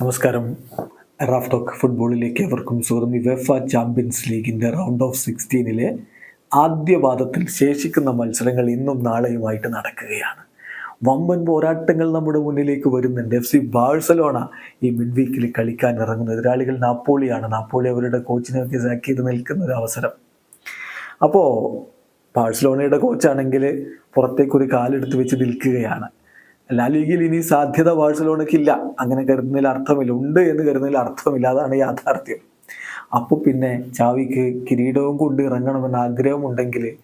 നമസ്കാരം. Raf talk ഫുട്ബോളിലേക്ക് എവർക്കും സ്വാഗതം. വെഫ ചാമ്പ്യൻസ് ലീഗിന്റെ റൗണ്ട് ഓഫ് സിക്സ്റ്റീനിലെ ആദ്യ പാദത്തിൽ ശേഷിക്കുന്ന മത്സരങ്ങൾ ഇന്നും നാളെയുമായിട്ട് നടക്കുകയാണ്. വമ്പൻ പോരാട്ടങ്ങൾ നമ്മുടെ മുന്നിലേക്ക് വരുന്നുണ്ട്. എഫ് സി ബാഴ്സലോണ ഈ മിഡ് വീക്കിൽ കളിക്കാൻ ഇറങ്ങുന്ന എതിരാളികൾ നാപ്പോളിയാണ്. നാപ്പോളി അവരുടെ കോച്ചിനെയൊക്കെ സാക്ക് ചെയ്ത് നിൽക്കുന്ന ഒരു അവസരം. അപ്പോൾ ബാഴ്സലോണയുടെ കോച്ചാണെങ്കിൽ പുറത്തേക്കൊരു കാലെടുത്ത് വെച്ച് നിൽക്കുകയാണ്. ലാ ലീഗിൽ ഇനി സാധ്യത ബാഴ്സലോണയ്ക്കില്ല. അങ്ങനെ കരുതുന്നതിൽ അർത്ഥമില്ല. ഉണ്ട് എന്ന് കരുതുന്നതിൽ അർത്ഥമില്ല. അതാണ് യാഥാർത്ഥ്യം. അപ്പോൾ പിന്നെ ചാവിക്ക് കിരീടവും കൊണ്ട് ഇറങ്ങണമെന്ന് ആഗ്രഹമുണ്ടെങ്കിൽ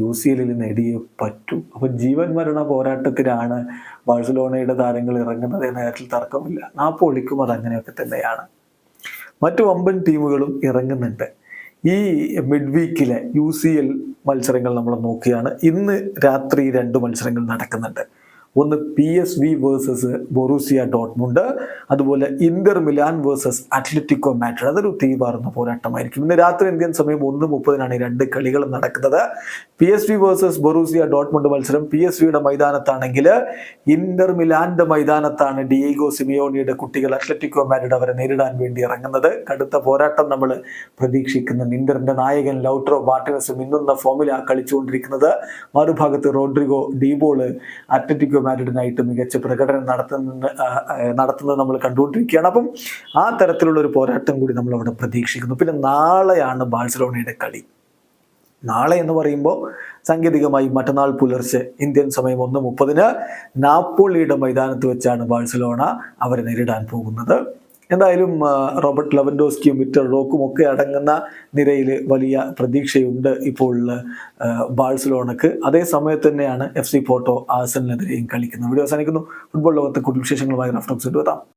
യു സി എല്ലിൽ നേടിയേ പറ്റൂ. അപ്പം ജീവൻ മരണ പോരാട്ടത്തിലാണ് ബാഴ്സലോണയുടെ താരങ്ങൾ ഇറങ്ങുന്നത് എന്ന കാര്യത്തിൽ തർക്കമില്ല. നാപ്പോളിക്കും അത് അങ്ങനെയൊക്കെ തന്നെയാണ്. മറ്റു വമ്പൻ ടീമുകളും ഇറങ്ങുന്നുണ്ട്. ഈ മിഡ് വീക്കിലെ യു സി എൽ മത്സരങ്ങൾ നമ്മൾ നോക്കുകയാണ്. ഇന്ന് രാത്രി രണ്ട് മത്സരങ്ങൾ നടക്കുന്നുണ്ട്. ഒന്ന് P S V versus Borussia Dortmund അതുപോലെ Inter Milan versus Atletico Madrid അതൊരു തീവാർന്ന പോരാട്ടമായിരിക്കും. ഇന്ന് രാത്രി ഇന്ത്യൻ സമയം ഒന്ന് മുപ്പതിനാണ് ഈ രണ്ട് കളികളും നടക്കുന്നത്. P S V versus Borussia Dortmund മത്സരം. പി എസ് വിയുടെ മൈതാനത്താണെങ്കിൽ ഇന്റർ മിലാന്റെ മൈതാനത്താണ് ഡിയേഗോ സിമിയോണിയുടെ കുട്ടികൾ അത്ലറ്റിക്കോ മാഡ്രിഡ് അവരെ നേരിടാൻ വേണ്ടി ഇറങ്ങുന്നത്. കടുത്ത പോരാട്ടം നമ്മൾ പ്രതീക്ഷിക്കുന്നുണ്ട്. ഇന്ററിന്റെ നായകൻ ലൗട്രോ മാർട്ടിനസ് ഇന്നുന്ന ഫോമിലാണ് കളിച്ചുകൊണ്ടിരിക്കുന്നത്. മറുഭാഗത്ത് റോഡ്രിഗോ ഡീബോൾ അത്ലറ്റിക്കോ മാഡ്രിഡിനായിട്ട് മികച്ച പ്രകടനം നടത്തുന്ന നടത്തുന്നത് നമ്മൾ കണ്ടുകൊണ്ടിരിക്കുകയാണ്. അപ്പം ആ തരത്തിലുള്ള ഒരു പോരാട്ടം കൂടി നമ്മൾ അവിടെ പ്രതീക്ഷിക്കുന്നു. പിന്നെ നാളെയാണ് ബാഴ്സലോണയുടെ കളി. നാളെ എന്ന് പറയുമ്പോൾ സാങ്കേതികമായി മറ്റന്നാൾ പുലർച്ചെ ഇന്ത്യൻ സമയം ഒന്ന് മുപ്പതിന് നാപ്പോളിയുടെ മൈതാനത്ത് വെച്ചാണ് ബാഴ്സലോണ അവരെ നേരിടാൻ പോകുന്നത്. എന്തായാലും റോബർട്ട് ലെവൻഡോസ്കിയും വിക്ടർ റോക്കും ഒക്കെ അടങ്ങുന്ന നിരയിൽ വലിയ പ്രതീക്ഷയുണ്ട് ഇപ്പോൾ ബാഴ്സലോണക്ക്. അതേ സമയത്ത് തന്നെയാണ് എഫ് സി പോർട്ടോ ആസനിലെതിരെയും കളിക്കുന്നത്. വീഡിയോ അവസാനിക്കുന്നു. ഫുട്ബോൾ ലോകത്തെ കൂടുതൽ വിശേഷങ്ങളുമായി റഫറൻസ് എത്താം.